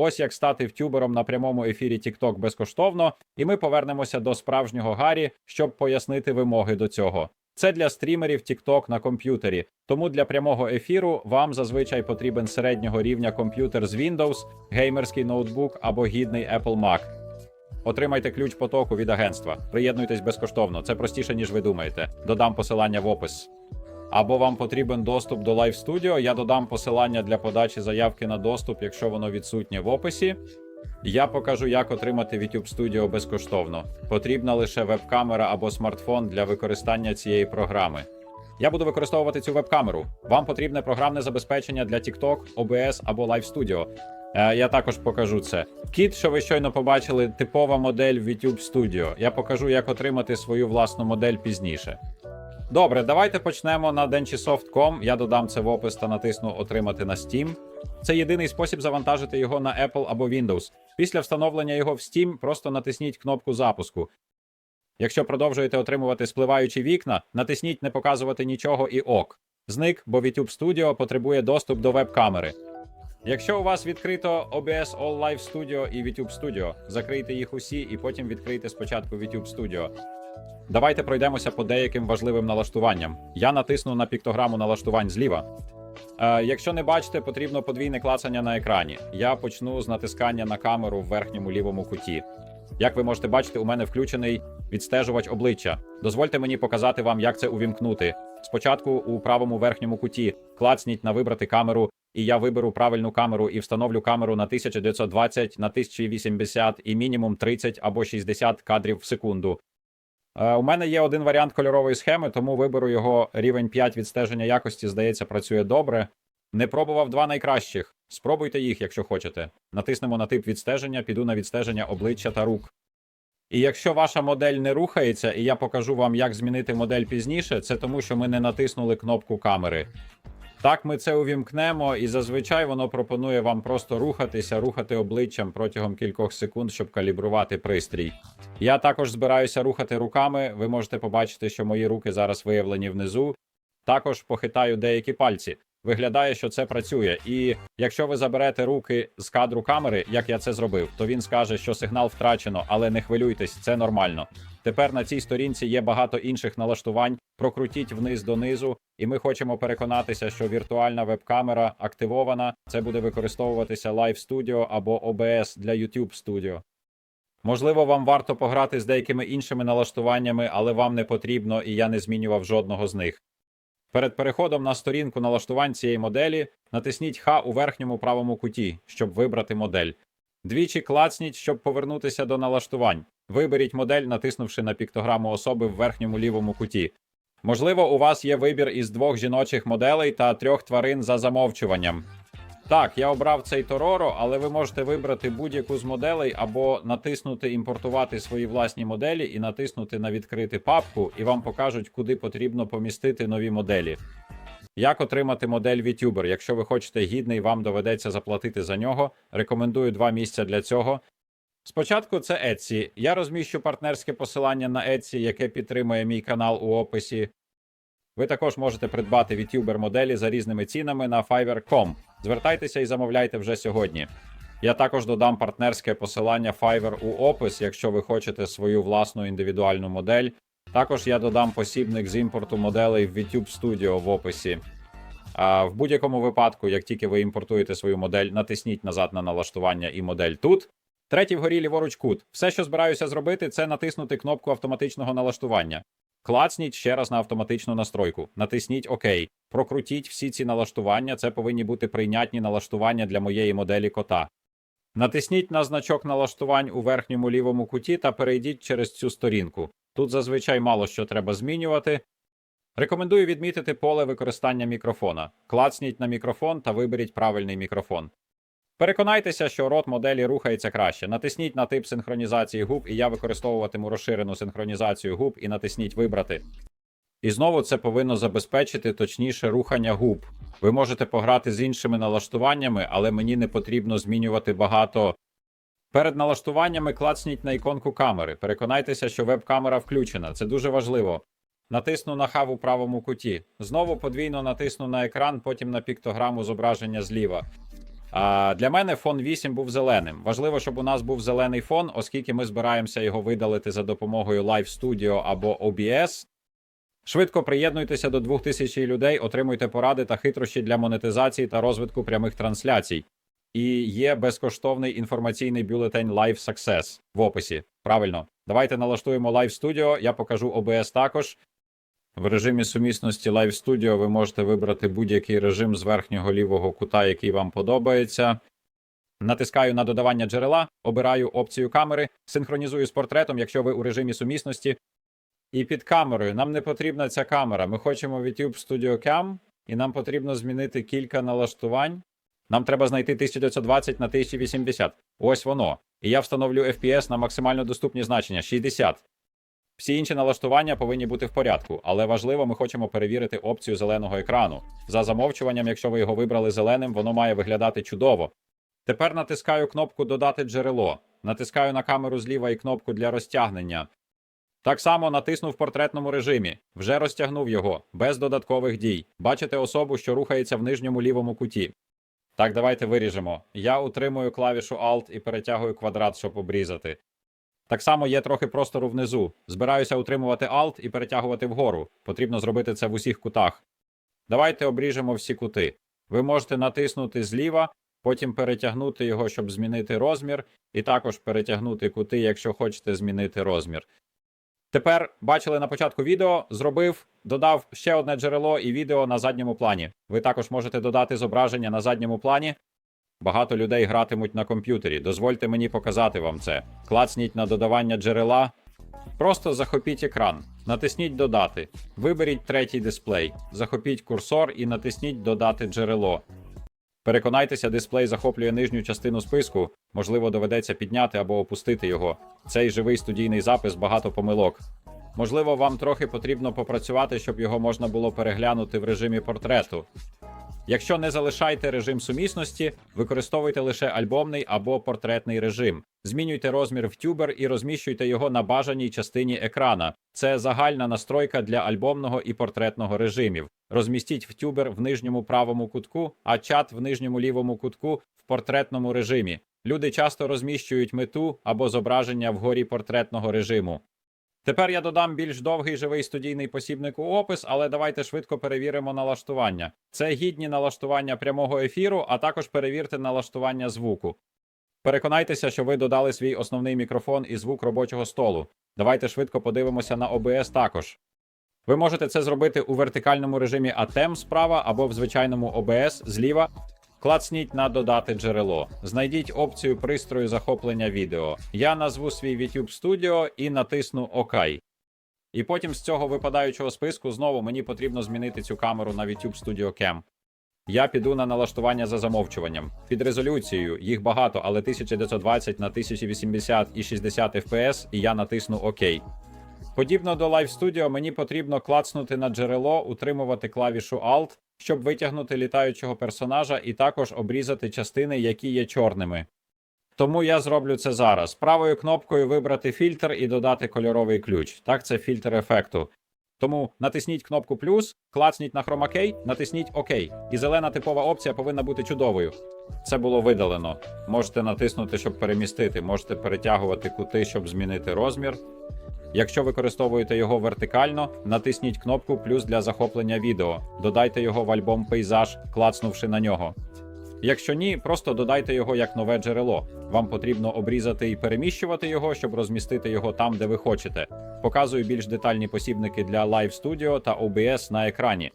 Ось як стати втюбером на прямому ефірі TikTok безкоштовно, і ми повернемося до справжнього Гаррі, щоб пояснити вимоги до цього. Це для стрімерів TikTok на комп'ютері. Тому для прямого ефіру вам зазвичай потрібен середнього рівня комп'ютер з Windows, геймерський ноутбук або гідний Apple Mac. Отримайте ключ потоку від агентства. Приєднуйтесь безкоштовно. Це простіше, ніж ви думаєте. Додам посилання в опис. Або вам потрібен доступ до Live Studio, Я додам посилання для подачі заявки на доступ, якщо воно відсутнє в описі. Я покажу, як отримати YouTube Studio безкоштовно. Потрібна лише веб-камера або смартфон для використання цієї програми. Я буду використовувати цю веб-камеру. Вам потрібне програмне забезпечення для TikTok, OBS або Live Studio. Е, Я також покажу це. Кіт, що ви щойно побачили, типова модель в YouTube Studio. Я покажу, як отримати свою власну модель пізніше. Добре, давайте почнемо на denchisoft.com. Я додам це в опис та натисну Отримати на Steam. Це єдиний спосіб завантажити його на Apple або Windows. Після встановлення його в Steam просто натисніть кнопку запуску. Якщо продовжуєте отримувати спливаючі вікна, натисніть не показувати нічого і ок. Зник, бо YouTube Studio потребує доступ до веб-камери. Якщо у вас відкрито OBS All Live Studio і YouTube Studio, закрийте їх усі і потім відкрийте спочатку YouTube Studio. Давайте пройдемося по деяким важливим налаштуванням. Я натисну на піктограму налаштувань зліва. Е, якщо не бачите, потрібно подвійне клацання на екрані. Я почну з натискання на камеру в верхньому лівому куті. Як ви можете бачити, у мене включений відстежувач обличчя. Дозвольте мені показати вам, як це увімкнути. Спочатку у правому верхньому куті клацніть на вибрати камеру, і я виберу правильну камеру і встановлю камеру на 1920 на 1080 і мінімум 30 або 60 кадрів в секунду. Е, У мене є один варіант кольорової схеми, тому виберу його рівень 5 відстеження якості, здається, працює добре. Не пробував два найкращих. Спробуйте їх, якщо хочете. Натиснемо на тип відстеження, піду на відстеження обличчя та рук. І якщо ваша модель не рухається, і я покажу вам, як змінити модель пізніше, це тому, що ми не натиснули кнопку камери. Так, ми це увімкнемо, і зазвичай воно пропонує вам просто рухатися, рухати обличчям протягом кількох секунд, щоб калібрувати пристрій. Я також збираюся рухати руками. Ви можете побачити, що мої руки зараз виявлені внизу. Також похитаю деякі пальці. Виглядає, що це працює. І якщо ви заберете руки з кадру камери, як я це зробив, то він скаже, що сигнал втрачено, але не хвилюйтесь, це нормально. Тепер на цій сторінці є багато інших налаштувань. Прокрутіть вниз донизу, і ми хочемо переконатися, що віртуальна веб-камера активована. Це буде використовуватися Live Studio або OBS для YouTube Studio. Можливо, вам варто пограти з деякими іншими налаштуваннями, але вам не потрібно, і я не змінював жодного з них. Перед переходом на сторінку налаштувань цієї моделі натисніть Х у верхньому правому куті, щоб вибрати модель. Двічі клацніть, щоб повернутися до налаштувань. Виберіть модель, натиснувши на піктограму особи в верхньому лівому куті. Можливо, у вас є вибір із двох жіночих моделей та трьох тварин за замовчуванням. Так, я обрав цей Тороро, але ви можете вибрати будь-яку з моделей або натиснути імпортувати свої власні моделі і натиснути на відкрити папку, і вам покажуть, куди потрібно помістити нові моделі. Як отримати модель VTuber? Якщо ви хочете гідний, вам доведеться заплатити за нього. Рекомендую два місця для цього. Спочатку це Etsy. Я розміщу партнерське посилання на Etsy, яке підтримує мій канал у описі. Ви також можете придбати VTuber моделі за різними цінами на Fiverr.com. Звертайтеся і замовляйте вже сьогодні. Я також додам партнерське посилання Fiverr у опис, якщо ви хочете свою власну індивідуальну модель. Також я додам посібник з імпорту моделей в YouTube Studio в описі. А в будь-якому випадку, як тільки ви імпортуєте свою модель, натисніть назад на налаштування і модель тут. Третій вгорі ліворуч кут. Все, що збираюся зробити, це натиснути кнопку автоматичного налаштування. Клацніть ще раз на автоматичну настройку. Натисніть ОК. Прокрутіть всі ці налаштування. Це повинні бути прийнятні налаштування для моєї моделі кота. Натисніть на значок налаштувань у верхньому лівому куті та перейдіть через цю сторінку. Тут зазвичай мало що треба змінювати. Рекомендую відмітити поле використання мікрофона. Клацніть на мікрофон та виберіть правильний мікрофон. Переконайтеся, що рот моделі рухається краще. Натисніть на тип синхронізації губ, і я використовуватиму розширену синхронізацію губ, і натисніть Вибрати. І знову це повинно забезпечити точніше рухання губ. Ви можете пограти з іншими налаштуваннями, але мені не потрібно змінювати багато. Перед налаштуваннями клацніть на іконку камери. Переконайтеся, що веб-камера включена. Це дуже важливо. Натисну на хав у правому куті. Знову подвійно натисну на екран, потім на піктограму зображення зліва. А для мене фон 8 був зеленим. Важливо, щоб у нас був зелений фон, оскільки ми збираємося його видалити за допомогою Live Studio або OBS. Швидко приєднуйтеся до 2000 людей, отримуйте поради та хитрощі для монетизації та розвитку прямих трансляцій. І є безкоштовний інформаційний бюлетень Live Success в описі. Правильно, давайте налаштуємо Live Studio, я покажу OBS також. В режимі сумісності Live Studio ви можете вибрати будь-який режим з верхнього лівого кута, який вам подобається. Натискаю на додавання джерела, обираю опцію камери, синхронізую з портретом, якщо ви у режимі сумісності. І під камерою нам не потрібна ця камера. Ми хочемо YouTube Studio Cam, і нам потрібно змінити кілька налаштувань. Нам треба знайти 1920 на 1080. Ось воно. І я встановлю FPS на максимально доступні значення 60. Всі інші налаштування повинні бути в порядку, але важливо, ми хочемо перевірити опцію зеленого екрану. За замовчуванням, якщо ви його вибрали зеленим, воно має виглядати чудово. Тепер натискаю кнопку Додати джерело. Натискаю на камеру зліва і кнопку для розтягнення. Так само натиснув в портретному режимі. Вже розтягнув його, без додаткових дій. Бачите особу, що рухається в нижньому лівому куті. Так, давайте виріжемо. Я утримую клавішу Alt і перетягую квадрат, щоб обрізати. Так само є трохи простору внизу. Збираюся утримувати Alt і перетягувати вгору. Потрібно зробити це в усіх кутах. Давайте обріжемо всі кути. Ви можете натиснути зліва, потім перетягнути його, щоб змінити розмір, і також перетягнути кути, якщо хочете змінити розмір. Тепер бачили на початку відео, зробив, додав ще одне джерело і відео на задньому плані. Ви також можете додати зображення на задньому плані. Багато людей гратимуть на комп'ютері. Дозвольте мені показати вам це. Клацніть на додавання джерела. Просто захопіть екран, натисніть Додати, виберіть третій дисплей, захопіть курсор і натисніть Додати джерело. Переконайтеся, дисплей захоплює нижню частину списку, можливо, доведеться підняти або опустити його. Цей живий студійний запис багато помилок. Можливо, вам трохи потрібно попрацювати, щоб його можна було переглянути в режимі портрету. Якщо не залишаєте режим сумісності, використовуйте лише альбомний або портретний режим. Змінюйте розмір в тюбер і розміщуйте його на бажаній частині екрана. Це загальна настройка для альбомного і портретного режимів. Розмістіть в тюбер в нижньому правому кутку, а чат в нижньому лівому кутку в портретному режимі. Люди часто розміщують мету або зображення вгорі портретного режиму. Тепер я додам більш довгий живий студійний посібник у опис, але давайте швидко перевіримо налаштування. Це гідні налаштування прямого ефіру, а також перевірте налаштування звуку. Переконайтеся, що ви додали свій основний мікрофон і звук робочого столу. Давайте швидко подивимося на OBS також. Ви можете це зробити у вертикальному режимі ATEM справа або в звичайному OBS зліва. Клацніть на додати джерело. Знайдіть опцію пристрою захоплення відео. Я назву свій YouTube Studio і натисну ОК. І потім з цього випадаючого списку знову мені потрібно змінити цю камеру на YouTube Studio Cam. Я піду на налаштування за замовчуванням. Під резолюцією їх багато, але 1920 на 1080 і 60 FPS, і я натисну ОК. Подібно до Live Studio, мені потрібно клацнути на джерело, утримувати клавішу Alt, щоб витягнути літаючого персонажа і також обрізати частини, які є чорними. Тому я зроблю це зараз. Правою кнопкою вибрати фільтр і додати кольоровий ключ. Так, це фільтр ефекту. Тому натисніть кнопку плюс, клацніть на Key, натисніть ОК. І зелена типова опція повинна бути чудовою. Це було видалено. Можете натиснути, щоб перемістити, можете перетягувати кути, щоб змінити розмір. Якщо використовуєте його вертикально, натисніть кнопку плюс для захоплення відео. Додайте його в альбом пейзаж, клацнувши на нього. Якщо ні, просто додайте його як нове джерело. Вам потрібно обрізати і переміщувати його, щоб розмістити його там, де ви хочете. Показую більш детальні посібники для Live Studio та OBS на екрані.